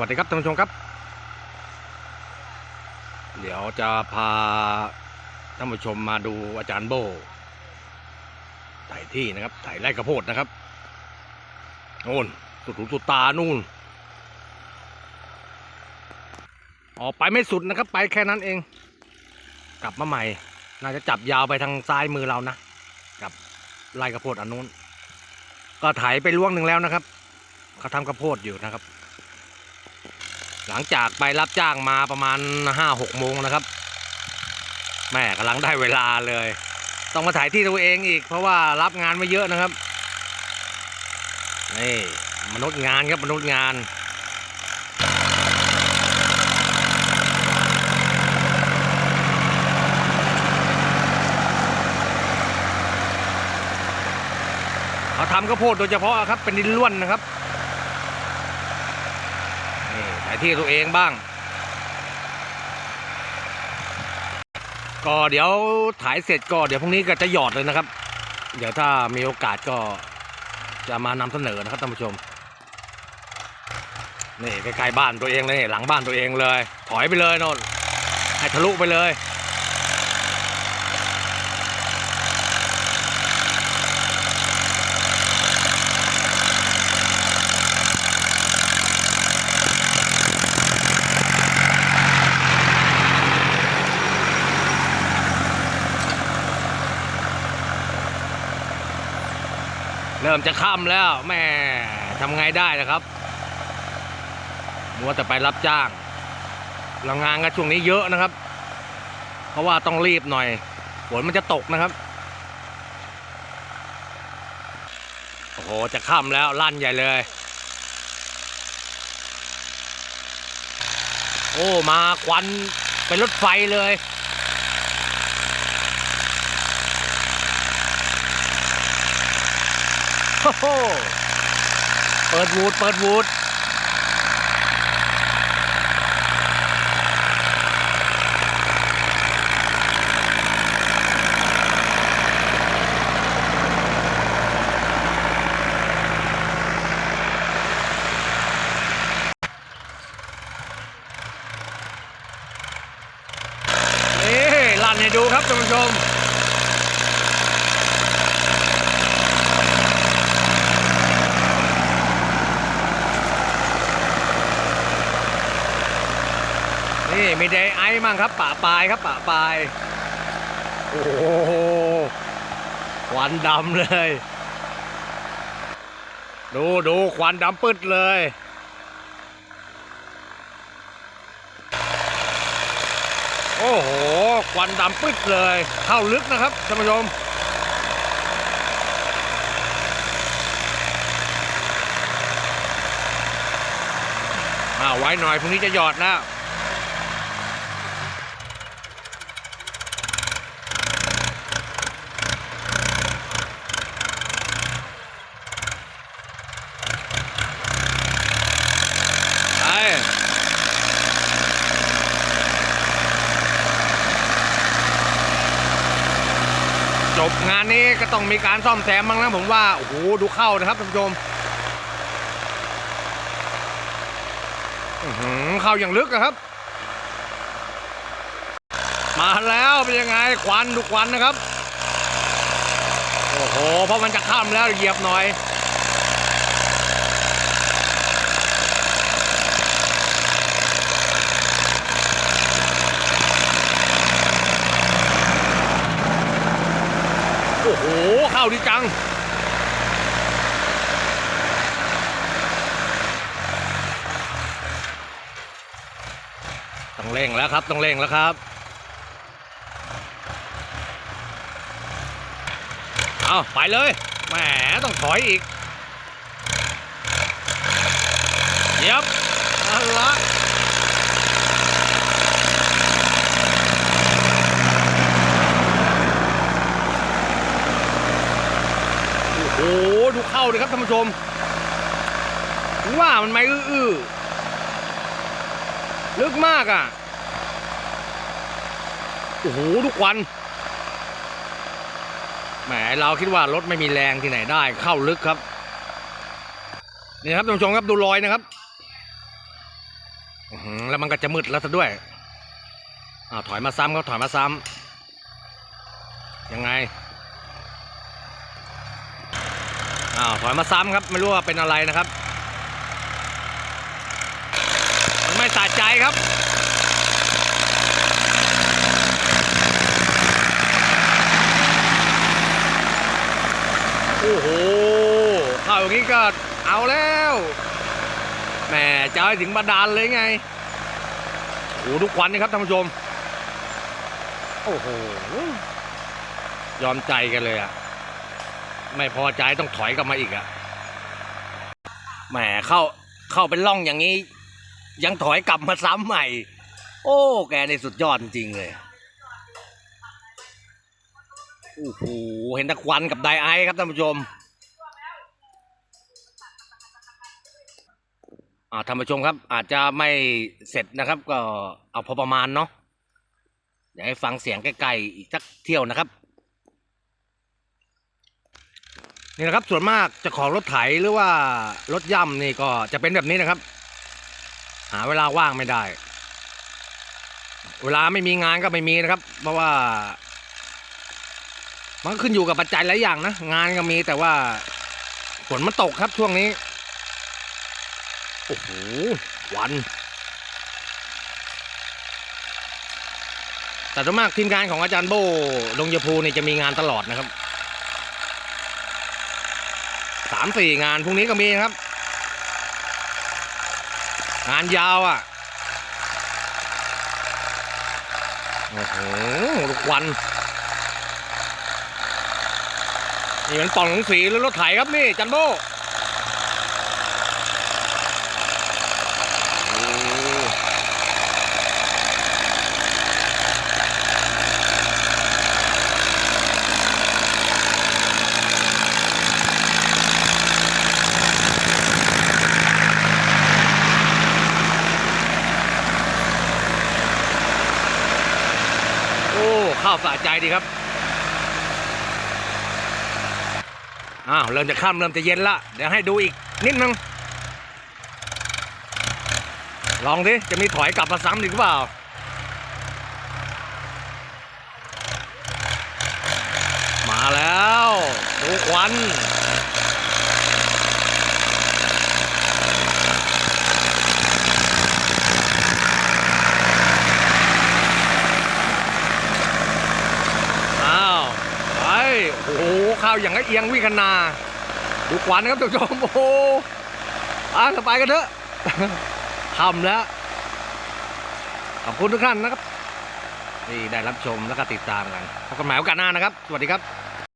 วัสดีครับท่านผู้ชมครับ เดี๋ยวจะพาท่านผู้ชมมาดูอาจารย์โบไถ่ที่นะครับไถ่ไร่กระโพดนะครับโน่นสุดหูสุดตานู่นออกไปไม่สุดนะครับ ไปแค่นั้นเอง กลับมาใหม่ น่าจะจับยาวไปทางซ้ายมือเรานะกับไร่กระโพดอันนู้น ก็ไถไปล่วงหนึ่งแล้วนะครับเขาทำกระโพดอยู่นะครับ หลังจากไปรับจ้างมาประมาณห้าหกโมงนะครับ แม่กำลังได้เวลาเลย ต้องมาถ่ายที่ตัวเองอีก เพราะว่ารับงานไมาเยอะนะครับนี่มนุษย์งานครับมนุษย์งานเขาทำข้าวโพดโดยเฉพาะครับเป็นดินล้วนนะครับ นี่ถ่าย ที่ตัวเองบ้าง ก็เดี๋ยวถ่ายเสร็จก็เดี๋ยวพรุ่งนี้ก็จะหยอดเลยนะครับ เดี๋ยวถ้ามีโอกาสก็จะมานำเสนอนะครับท่านผู้ชมนี่ใกล้ๆบ้านตัวเองเลยหลังบ้านตัวเองเลย ถอยไปเลยนนให้ทะลุไปเลย มจะค่ำแล้วแม่ทำไงได้นะครับ มัวแต่ไปรับจ้างแรงงานก็ช่วงนี้เยอะนะครับ เพราะว่าต้องรีบหน่อยฝนมันจะตกนะครับ โอ้โห จะค่ำแล้วลั่นใหญ่เลย โอ้ มาควันเป็นรถไฟเลย โอ้โห เปิดวูดเปิดวูดนี่ลั่นให้ดูครับท่านผู้ชม นี่มีไดไอซ์มั่งครับป่าปลายครับป่าปลาย โอ้โหควันดำเลย ดูดูควันดำปึ๊ดเลยโอ้โห ควันดำปึ๊ดเลย เข้าลึกนะครับท่านผู้ชมอ่าไว้หน่อยพรุ่งนี้จะหยอดแล้ว ไป จบงานนี้ก็ต้องมีการซ่อมแซมบ้างนะผมว่า โอ้โห ดูเข้านะครับท่านผู้ชมเข้าอย่างลึกนะครับ มาแล้วเป็นยังไงควันดูควันนะครับ โอ้โห เพราะมันจะข้ามแล้วเหยียบหน่อย โอ้โห เข้า ดีจัง ต้องเร่งแล้วครับ ต้องเร่งแล้วครับ เอาไปเลย แหม ต้องถอยอีก เยียบนั่นละโอ้โห ดู เข้าเลยครับท่านผู้ชมว่ามันไม่อื้อลึกมากอะ โอ้โหทุกวันแหมเราคิดว่ารถไม่มีแรงที่ไหนได้ เข้าลึกครับนี่ครับท่านผู้ชมครับดูรอยนะครับแล้วมันก็จะมืดแล้วซะด้วยอ้าวถอยมาซ้ำก็ถอยมาซ้ำยังไง อ้าวถอยมาซ้ำครับไม่รู้ว่าเป็นอะไรนะครับมันไม่สะใจครับโอ้โหเข้าอย่างนี้ก็เอาแล้วแหมจะให้ถึงบาดาลเลยไงโอ้ทุกวันนี่ครับท่านผู้ชม โอ้โห ยอมใจกันเลยอะ ไม่พอใจต้องถอยกลับมาอีกอะแหมเข้าเข้าเป็นร่องอย่างนี้ ยังถอยกลับมาซ้ำใหม่ โอ้ แกในสุดยอดจริงเลยโอ้โหเห็นตะควันกับไดไอครับท่านผู้ชมอ่าท่านผู้ชมครับ อาจจะไม่เสร็จนะครับ ก็เอาพอประมาณเนาะเดี๋ยวให้ฟังเสียงใกล้ๆอีกสักเที่ยวนะครับ นี่นะครับส่วนมากจะของรถไถหรือว่ารถย่ำนี่ก็จะเป็นแบบนี้นะครับ หาเวลาว่างไม่ได้ เวลาไม่มีงานก็ไม่มีนะครับ เพราะว่า มันขึ้นอยู่กับปัจจัยหลายอย่างนะงานก็มีแต่ว่าฝนมันตกครับช่วงนี้โอ้โหวันแต่ส่วนมากทีมงานของอาจารย์โบลงยภูนี่จะมีงานตลอดนะครับ สามสี่งานพรุ่งนี้ก็มีครับ งานยาวอะโอ้โหทุกวันนี่มันปล่องหนังสีแล้วรถไถครับนี่จันโบ สะใจดีครับ อ้าว เริ่มจะค่ำเริ่มจะเย็นละ เดี๋ยวให้ดูอีกนิดนึง ลองดิ จะมีถอยกลับมาซ้ำอีกหรือเปล่า มาแล้ว ดูควัน อ้าว ไป โอ้โหข้าวอย่างก็เอียงวิคนาดูขวานนะครับท่านผู้ชมโอ้โหอะไปกันเถอะทำแล้วขอบคุณทุกท่านนะครับที่ได้รับชมแล้วก็ติดตามกันพบกันใหม่โอกาสหน้านะครับ สวัสดีครับ